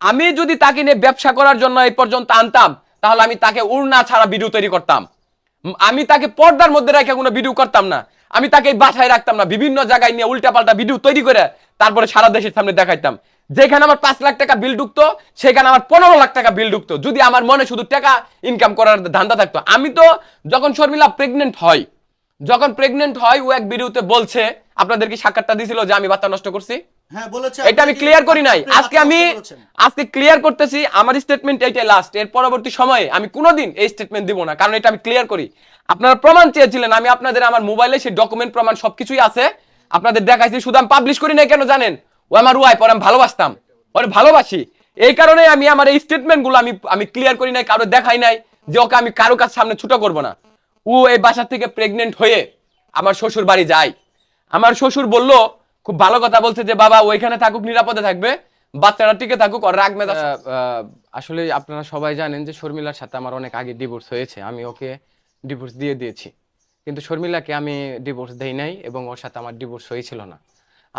আমি যদি তাকে নিয়ে ব্যবসা করার জন্য এই পর্যন্ত আনতাম, তাহলে আমি তাকে উড়না ছাড়া ভিডিও তৈরি করতাম। আমি তাকে পর্দার মধ্যে রেখে কোনো ভিডিও করতাম না। আমি তাকে বাসায় রাখতাম না। বিভিন্ন জায়গায় নিয়ে উল্টাপাল্টা ভিডিও তৈরি করে তারপরে সারা দেশের সামনে দেখাইতাম। যেখানে আমার পাঁচ লাখ টাকা বিল ঢুকতো, সেখানে আমার পনেরো লাখ টাকা বিল ঢুকতো। যদি আমার মনে শুধু টাকা ইনকাম করার ধান্দা থাকতো। আমি তো যখন শর্মিলা প্রেগনেন্ট হয়, যখন প্রেগনেন্ট হয়, ও এক ভিডিওতে বলছে আপনাদের কি সাক্ষাৎটা দিয়েছিল যে আমি বাচ্চা নষ্ট করছি। এটা আমি আপনি ক্লিয়ার করি নাই। আজকে আমি আজকে ক্লিয়ার করতেছি আমার স্টেটমেন্ট এইটাই লাস্ট এর পরবর্তী সময়ে আমি কোনোদিন এই স্টেটমেন্ট দিব না কারণ এটা আমি ক্লিয়ার করি। আপনারা প্রমাণ চেয়েছিলেন আমি আপনাদের আমার মোবাইলে সেই ডকুমেন্ট প্রমাণ সবকিছুই আছে। আপনাদের দেখাইছি শুধু আমি পাবলিশ করি নাই কেন জানেন? ও আমার ওয়াইফ ওর আমি ভালোবাসতাম। ওর ভালোবাসি। এই কারণে আমি আমার এই স্টেটমেন্টগুলো আমি আমি ক্লিয়ার করি নাই কারও দেখাই নাই যে ওকে আমি কারও কাছে সামনে ছুটো করব না। ও এই বাসা থেকে প্রেগনেন্ট হয়ে আমার শ্বশুর বাড়ি যায়। আমার শ্বশুর বলল খুব ভালো কথা বলছে যে, বাবা, ওইখানে থাকুক, নিরাপদে থাকবে। বাচ্চারা টিকে থাকুক আর রাগ মেজাজ আসলে আপনারা সবাই জানেন যে, শর্মিলার সাথে আমার অনেক আগে ডিভোর্স হয়েছে। আমি ওকে ডিভোর্স দিয়ে দিয়েছি। কিন্তু শর্মিলাকে আমি ডিভোর্স দেই নাই এবং ওর সাথে আমার ডিভোর্স হয়েছিল না।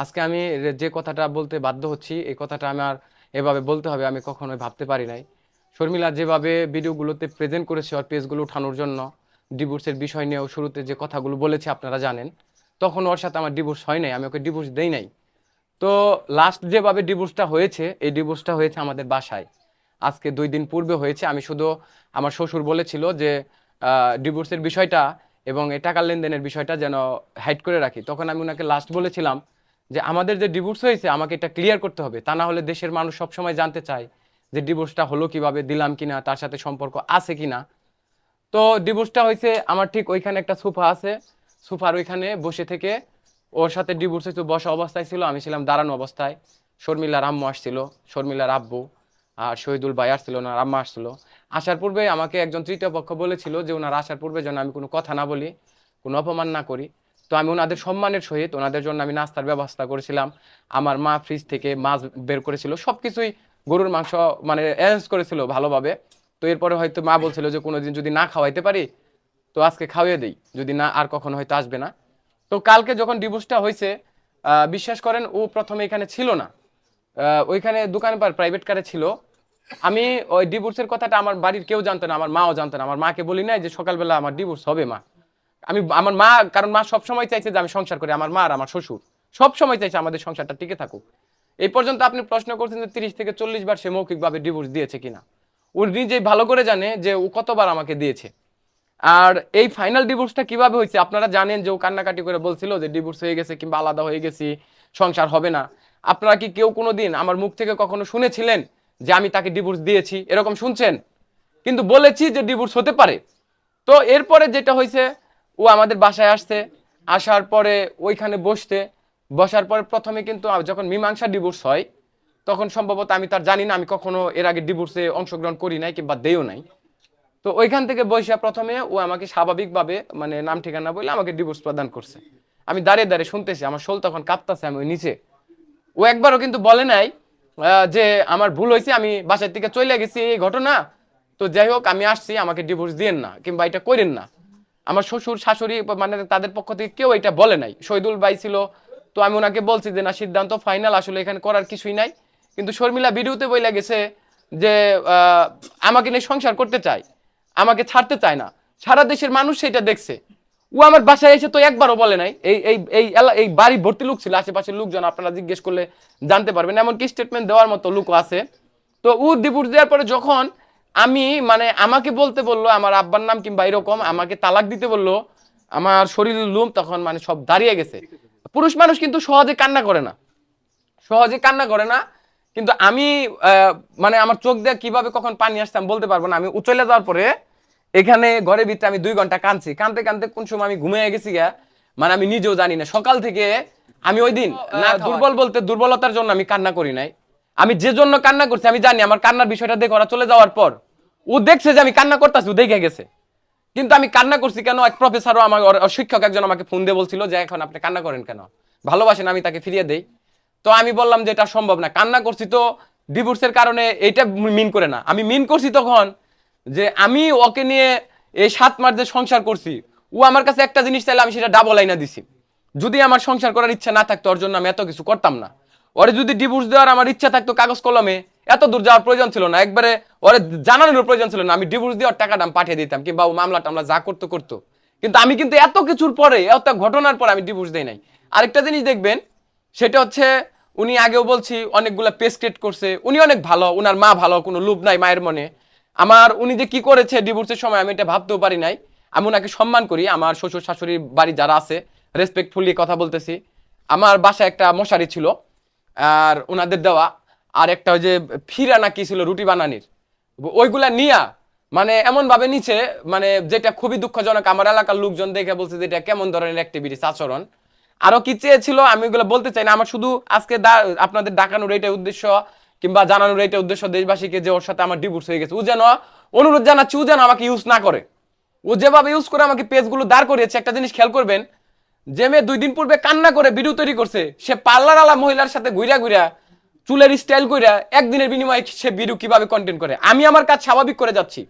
আজকে আমি যে কথাটা বলতে বাধ্য হচ্ছি, এই কথাটা আমার এভাবে বলতে হবে, আমি কখনোই ভাবতে পারি নাই। শর্মিলা যেভাবে ভিডিওগুলোতে প্রেজেন্ট করেছে, ওর পেজগুলো উঠানোর জন্য ডিভোর্সের বিষয় নিয়েও শুরুতে যে কথাগুলো বলেছে, আপনারা জানেন। তখন ওর সাথে আমার ডিভোর্স হয় নাই, আমি ওকে ডিভোর্স দেই নাই। তো লাস্ট যেভাবে ডিভোর্সটা হয়েছে, এই ডিভোর্সটা হয়েছে আমাদের বাসায়। আজকে দুই দিন পূর্বে হয়েছে, আমি শুধু আমার শ্বশুর বলেছিল যে ডিভোর্সের বিষয়টা এবং এই টাকার লেনদেনের বিষয়টা যেন হাইড করে রাখি। তখন আমি ওনাকে লাস্ট বলেছিলাম যে, আমাদের যে ডিভোর্স হয়েছে, আমাকে এটা ক্লিয়ার করতে হবে। তা না হলে দেশের মানুষ সবসময় জানতে চায় যে ডিভোর্সটা হলো কীভাবে, দিলাম কিনা, তার সাথে সম্পর্ক আছে কিনা। তো ডিভোর্সটা হয়েছে, আমার ঠিক ওইখানে একটা সোফা আছে। সোফার ওইখানে বসে থেকে ওর সাথে ডিভোর্স হয়েছে বসা অবস্থায় ছিল, আমি ছিলাম দাঁড়ানো অবস্থায়। শর্মিলার আম্মু আসছিল, শর্মিলার আব্বু আর শহীদুল ভাই আসছিল, ওনার আম্মা আসছিল। আসার পূর্বে আমাকে একজন তৃতীয় পক্ষ বলেছিল যে ওনার আসার পূর্বে যেন আমি কোনো কথা না বলি, কোনো অপমান না করি। তো আমি ওনাদের সম্মানের সহিত, ওনাদের জন্য আমি নাস্তার ব্যবস্থা করেছিলাম। আমার মা ফ্রিজ থেকে মাছ বের করেছিল সব কিছুই গরুর মাংস মানে অ্যারেঞ্জ করেছিল ভালোভাবে। তো এরপরে হয়তো মা বলছিল যে কোনোদিন যদি না খাওয়াইতে পারি তো আজকে খাওয়িয়ে দেই, যদি না আর কখনো হয়তো আসবে না। তো কালকে যখন ডিভোর্সটা হয়েছে বিশ্বাস করেন ও প্রথমে এখানে ছিল না। ওইখানে দোকান পার প্রাইভেট কারে ছিল। আমি ওই ডিভোর্সের কথাটা আমার বাড়ির কেউ জানতো না, আমার মাও জানতো না। আমার মাকে বলি নাই যে সকালবেলা আমার ডিভোর্স হবে মা। আমি, আমার মা, কারণ মা সব সময় চাইছে যে আমি সংসার করি, আমার মা আর আমার শ্বশুর। সব সময় চাইছে আমাদের সংসারটা টিকে থাকুক। এই পর্যন্ত আপনি প্রশ্ন করছেন যে তিরিশ থেকে চল্লিশ বার সে মৌখিকভাবে ডিভোর্স দিয়েছে কিনা। ও নিজেই ভালো করে জানে যে ও কতবার আমাকে দিয়েছে। আর এই ফাইনাল ডিভোর্সটা কীভাবে হয়েছে? আপনারা জানেন যে ও কান্নাকাটি করে বলছিল যে ডিভোর্স হয়ে গেছে কিংবা আলাদা হয়ে গেছি, সংসার হবে না। আপনারা কি কেউ কোনো দিন আমার মুখ থেকে কখনো শুনেছিলেন যে আমি তাকে ডিভোর্স দিয়েছি? এরকম শুনছেন? কিন্তু বলেছি যে ডিভোর্স হতে পারে। তো এরপরে যেটা হয়েছে, ও আমাদের বাসায় আসছে, আসার পরে ওইখানে বসতে, বসার পরে প্রথমে কিন্তু যখন মীমাংসা ডিভোর্স হয়, তখন সম্ভবত আমি তার জানি না, আমি কখনো এর আগে ডিভোর্সে অংশগ্রহণ করি নাই কিংবা দেও নাই। তো ওইখান থেকে বৈশা প্রথমে ও আমাকে স্বাভাবিকভাবে মানে নাম ঠিকানা বলে আমাকে ডিভোর্স প্রদান করছে। আমি দাঁড়িয়ে দাঁড়িয়ে শুনতেছি, আমার শোল তখন কাঁপতাছে আমি ওই নিচে। ও একবারও কিন্তু বলে নাই যে আমার ভুল হয়েছে, আমি বাসার থেকে চলে গেছি, এই ঘটনা। তো যাই হোক, আমি আসছি, আমাকে ডিভোর্স দিয়েন না, কিংবা এটা করেন না। আমার শ্বশুর, শাশুড়ি মানে তাদের পক্ষ থেকে কেউ এটা বলে নাই। শহীদুল ভাই ছিল, তো আমি ওনাকে বলছি যে, না, সিদ্ধান্ত ফাইনাল আসলে এখানে করার কিছুই নাই। কিন্তু শর্মিলা ভিডিওতে বইলা গেছে যে আমাকে নিয়ে সংসার করতে চায়। আমাকে ছাড়তে চায় না। সারা দেশের মানুষ সেটা দেখছে। ও আমার বাসায় এসে তো একবারও বলে নাই। এই এই এই বাড়ি ভর্তি লোক ছিল, আশেপাশের লোকজন আপনারা জিজ্ঞেস করলে জানতে পারবেন। এমনকি স্টেটমেন্ট দেওয়ার মতো লোকও আছে। তো ও ডিভোর্স দেওয়ার পরে যখন আমি মানে আমাকে বলতে বলল, আমার আব্বার নাম কিংবা এরকম, আমাকে তালাক দিতে বলল, আমার শরীরের লুম, তখন মানে সব দাঁড়িয়ে গেছে। পুরুষ মানুষ কিন্তু সহজে কান্না করে না। সহজে কান্না করে না। কিন্তু আমি মানে আমার চোখ দিয়ে কীভাবে কখন পানি আসছে আমি বলতে পারব না। আমি চলে যাওয়ার পরে এখানে ঘরের ভিতরে আমি দুই ঘণ্টা কাঁদছি। কাঁদতে কাঁদতে কোন সময় আমি ঘুমিয়ে গেছি গা মানে আমি নিজেও জানি না। সকাল থেকে আমি ওই দিন না দুর্বল বলতে দুর্বলতার জন্য আমি কান্না করি নাই। আমি যে জন্য কান্না করছি আমি জানি আমার কান্নার বিষয়টা দেখে ওরা চলে যাওয়ার পর ও দেখছে যে আমি কান্না করতেছি ও দেখে গেছে। কিন্তু আমি কান্না করছি কেন? এক প্রফেসরও আমার শিক্ষক একজন আমাকে ফোন দিয়ে বলছিল যে এখন আপনি কান্না করেন কেন? ভালোবাসেন আমি তাকে ফিরিয়ে দেই। তো আমি বললাম যে এটা সম্ভব না। কান্না করছি তো ডিভোর্সের কারণে এটা মিন করে না। আমি মিন করছি তখন যে আমি ওকে নিয়ে এই সাত মাস যে সংসার করছি, ও আমার কাছে একটা জিনিস চাইলে আমি সেটা ডাবল আইনা দিছি। যদি আমার সংসার করার ইচ্ছা না থাকতো, ওর জন্য আমি এত কিছু করতাম না। ওরে যদি ডিভোর্স দেওয়ার আমার ইচ্ছা থাকতো কাগজ কলমে, এত দূর যাওয়ার প্রয়োজন ছিল না। একবারে ওরে জানানোর প্রয়োজন ছিল না। আমি ডিভোর্স দিয়ে ওর টাকাটা পাঠিয়ে দিতাম, কিংবা ও মামলা টামলা যা করতো করতো। কিন্তু আমি কিন্তু এত কিছুর পরে, এত ঘটনার পরে আমি ডিভোর্স দেই নাই। আরেকটা জিনিস দেখবেন সেটা হচ্ছে উনি আগেও বলছি, অনেকগুলো পেস ক্রিয়েট করছে। উনি অনেক ভালো, উনার মা ভালো, কোনো লোভ নাই মায়ের মনে। আমার, উনি যে কি করেছে ডিভোর্সের সময়, আমি এটা ভাবতেও পারি নাই। আমি ওনাকে সম্মান করি, আমার শ্বশুর শাশুড়ির বাড়ি যারা আছে রেসপেক্টফুলি কথা বলতেছি। আমার বাসায় একটা মশারি ছিল, আর ওনাদের দেওয়া, আর একটা ওই যে ফিরা না কি ছিল, রুটি বানানির। ওইগুলা নিয়া মানে এমন ভাবে নিচে মানে যেটা খুবই দুঃখজনক, আমার এলাকার লোকজন দেখে বলছে যে এটা কেমন ধরনের অ্যাক্টিভিটিস আচরণ। আরও কি চেয়েছিল আমি ওগুলো বলতে চাই না। আমার শুধু আজকে আপনাদের ডাকানোর এইটাই উদ্দেশ্য, কিংবা জানানোর এইটাই উদ্দেশ্য দেশবাসীকে যে ওর সাথে আমার ডিভোর্স হয়ে গেছে। ও যেন, অনুরোধ জানাচ্ছি, ও যেন আমাকে ইউজ না করে। ও যেভাবে ইউজ করে আমাকে পেজগুলো দাঁড় করিয়েছে, একটা জিনিস খেয়াল করবেন, যে মেয়ে দুই দিন পূর্বে কান্না করে ভিডিও তৈরি করছে, সে পার্লার আলা মহিলার সাথে ঘুরা ঘুরা চুলের স্টাইল কইরা একদিনের বিনিময়ে সে ভিডিও কীভাবে কন্টেন্ট করে। আমি আমার কাজ স্বাভাবিক করে যাচ্ছি।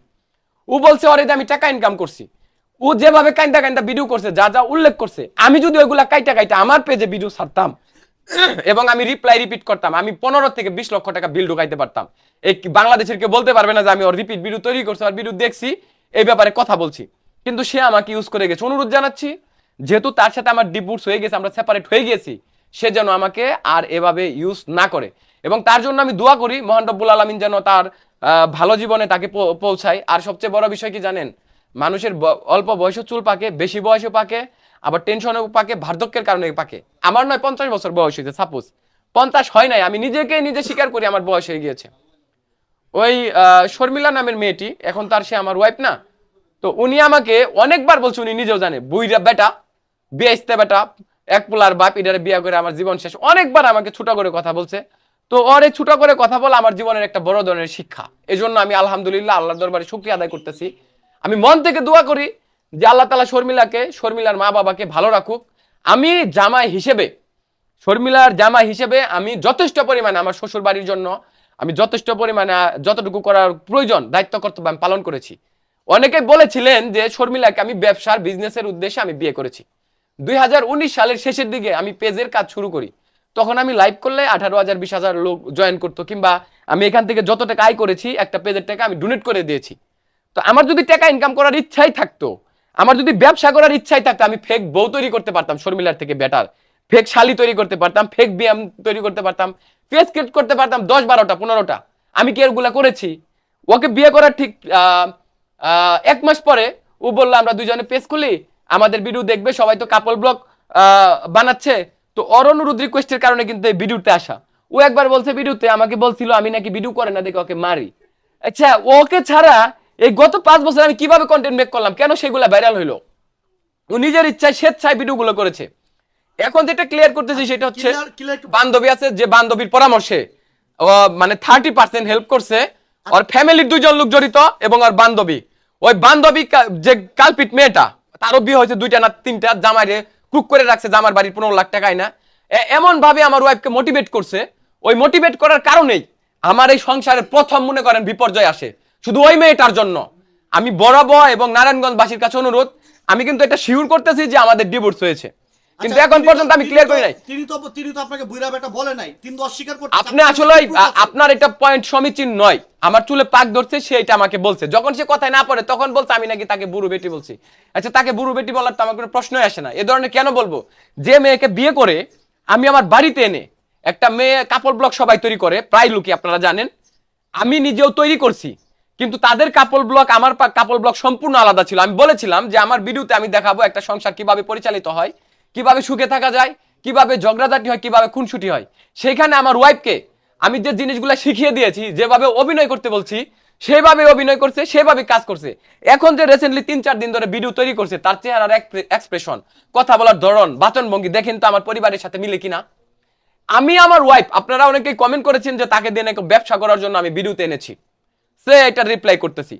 ও বলছে যে আমি টাকা ইনকাম করছি। ও যেভাবে কাইন্টা কাইন্টা ভিডিও করছে, যা যা উল্লেখ করছে, আমি যদি ওইগুলা কাইটা কাইটা আমার পেজে ভিডিও ছাড়তাম, এবং আমি রিপ্লাই রিপিট করতাম, আমি পনেরো থেকে বিশ লক্ষ টাকা বিল ঢুকাইতে পারতাম। এই বাংলাদেশের কেউ বলতে পারবে না যে আমি ওর রিপিট ভিডিও তৈরি করছি আর ভিডিও দেখছি, এই ব্যাপারে কথা বলছি। কিন্তু সে আমাকে ইউজ করে গেছে। অনুরোধ জানাচ্ছি, যেহেতু তার সাথে আমার ডিভোর্স হয়ে গেছে, আমরা সেপারেট হয়ে গেছি, সে যেন আমাকে আর এভাবে ইউজ না করে। এবং তার জন্য আমি দোয়া করি, মহান রব্বুল আলমিন যেন তার ভালো জীবনে তাকে পৌঁছায়। আর সবচেয়ে বড় বিষয় কি জানেন? মানুষের অল্প বয়সে চুল পাকে, বেশি বয়সে পাকে, আবার টেনশনেও পাকে বার্ধক্যের কারণে পাকে। আমার নয়, পঞ্চাশ বছর বয়স হয়েছে সাপোজ পঞ্চাশ হয় নাই, আমি নিজেকে নিজে স্বীকার করি আমার বয়স হয়ে গিয়েছে। ওই শর্মিলা নামের মেয়েটি, এখন তার সে আমার ওয়াইফ না, তো উনি আমাকে অনেকবার বলছে, উনি নিজেও জানে বুইরা বেটা বিয়ে আসতে বেটা, এক পোলার বাপ, এটারে বিয়ে করে আমার জীবন শেষ। অনেকবার আমাকে ছোট করে কথা বলছে। তো ওর এই ছোট করে কথা বলা আমার জীবনের একটা বড় ধরনের শিক্ষা। এজন্য আমি আলহামদুলিল্লাহ, আল্লাহর দরবারে শুক্রিয়া আদায় করতেছি। আমি মন থেকে দোয়া করি যে আল্লাহ তালা শর্মিলাকে, শর্মিলার মা বাবাকে ভালো রাখুক। আমি জামাই হিসেবে, শর্মিলার জামাই হিসেবে আমি যথেষ্ট পরিমাণে আমার শ্বশুর বাড়ির জন্য, আমি যথেষ্ট পরিমাণে, যতটুকু করার প্রয়োজন, দায়িত্ব, কর্তব্য আমি পালন করেছি। অনেকে বলেছিলেন যে শর্মিলাকে আমি ব্যবসার বিজনেসের উদ্দেশ্যে আমি বিয়ে করেছি। দুই হাজার উনিশ সালের শেষের দিকে আমি পেজের কাজ শুরু করি। তখন আমি লাইভ করলে আঠারো হাজার, বিশ হাজার লোক জয়েন করতো, কিংবা আমি এখান থেকে যত টাকা আয় করেছি, একটা পেজের টাকা আমি ডোনেট করে দিয়েছি। তো আমার যদি টাকা ইনকাম করার ইচ্ছাই থাকতো, আমার যদি ব্যবসা করার ইচ্ছাই থাকতো, আমি ফেক বউ তৈরি করতে পারতাম, শর্মিলার থেকে বেটার ফেক শালি তৈরি করতে পারতাম ফেক ব্যায়াম তৈরি করতে পারতাম ফেস ক্রিয়েট করতে পারতাম, দশ বারোটা, পনেরোটা। আমি কি এগুলা করেছি? ওকে বিয়ে করার ঠিক এক মাস পরে ও বলল, আমরা দুজনে পেজ খুলি, আমাদের ভিডিও দেখবে, সবাই তো কাপল ব্লগ বানাচ্ছে। তো ওর অনুরোধ রিকোয়েস্টের কারণে কিন্তু এই ভিডিওতে আসা। ও একবার বলছে ভিডিওতে আমাকে বলছিল, আমি নাকি ভিডিও করে না, দেখে ওকে মারি। আচ্ছা ওকে ছাড়া এই গত পাঁচ বছর আমি কীভাবে কন্টেন্ট মেক করলাম? কেন সেগুলা ভাইরাল হইল? ও নিজের ইচ্ছায় স্বেচ্ছায় ভিডিওগুলো করেছে। এখন যেটা ক্লিয়ার করতেছি সেটা হচ্ছে বান্ধবী আছে যে বান্ধবীর পরামর্শে মানে থার্টি পার্সেন্ট হেল্প করছে। ওর ফ্যামিলির দুইজন লোক জড়িত এবং ওর বান্ধবী। ওই বান্ধবী যে কালপিট মেয়েটা তারও বিয়ে হয়েছে দুইটা না তিনটা জামাইরে কুক করে রাখছে জামার বাড়ির পনেরো লাখ টাকায় না। এমন ভাবে আমার ওয়াইফকে মোটিভেট করছে। ওই মোটিভেট করার কারণেই আমার এই সংসারের প্রথম মনে করেন বিপর্যয় আসে। শুধু ওই মেয়েটার জন্য। আমি বরাবর এবং নারায়ণগঞ্জবাসীর কাছে অনুরোধ আমি কিন্তু এটা শিওর করতেছি যে আমাদের ডিভোর্স হয়েছে। কিন্তু আচ্ছা, এখন তিনি তো- পর্যন্ত আমি ক্লিয়ার করি নাই। তিনি তো তিনি তো আপনাকে বুইরা বেটা বলে নাই। তিনি তো অস্বীকার করতে আপনি আসলে আপনার এটা পয়েন্ট সমীচীন নয়। আমার চুলে পাক ধরছে সে এটা আমাকে বলছে। যখন সে কথায় না পড়ে তখন বলছে আমি নাকি তাকে বুড়ো বেটি বলছি। আচ্ছা তাকে বুড়ো বেটি বলার তো আমার কোনো প্রশ্নই আসে না। এ ধরনের কেন বলব? যে মেয়েকে বিয়ে করে আমি আমার বাড়িতে এনে একটা মেয়ে কাপড় ব্লক সবাই তৈরি করে প্রায় লোকই আপনারা জানেন আমি নিজেও তৈরি করছি। কিন্তু তাদের কাপল ব্লক আমার কাপড় ব্লক সম্পূর্ণ আলাদা ছিল। আমি বলেছিলাম যে আমার ভিডিওতে আমি দেখাবো একটা সংসার কীভাবে পরিচালিত হয়, কীভাবে সুখে থাকা যায়, কীভাবে ঝগড়াঝাটি হয়, কীভাবে খুনসুটি হয়। সেখানে আমার ওয়াইফকে আমি যে জিনিসগুলো শিখিয়ে দিয়েছি, যেভাবে অভিনয় করতে বলছি, সেভাবে অভিনয় করছে, সেভাবে কাজ করছে। এখন যে রিসেন্টলি তিন চার দিন ধরে ভিডিও তৈরি করছে, তার চেহারার এক্সপ্রেশন কথা বলার ধরন, বাচনভঙ্গি, দেখেন তো আমার পরিবারের সাথে মিলে কিনা? আমি আমার ওয়াইফ আপনারা অনেকেই কমেন্ট করেছেন যে তাকে দিয়ে নাকি ব্যবসা করার জন্য আমি ভিডিওতে এনেছি। সে এটা রিপ্লাই করতেছি।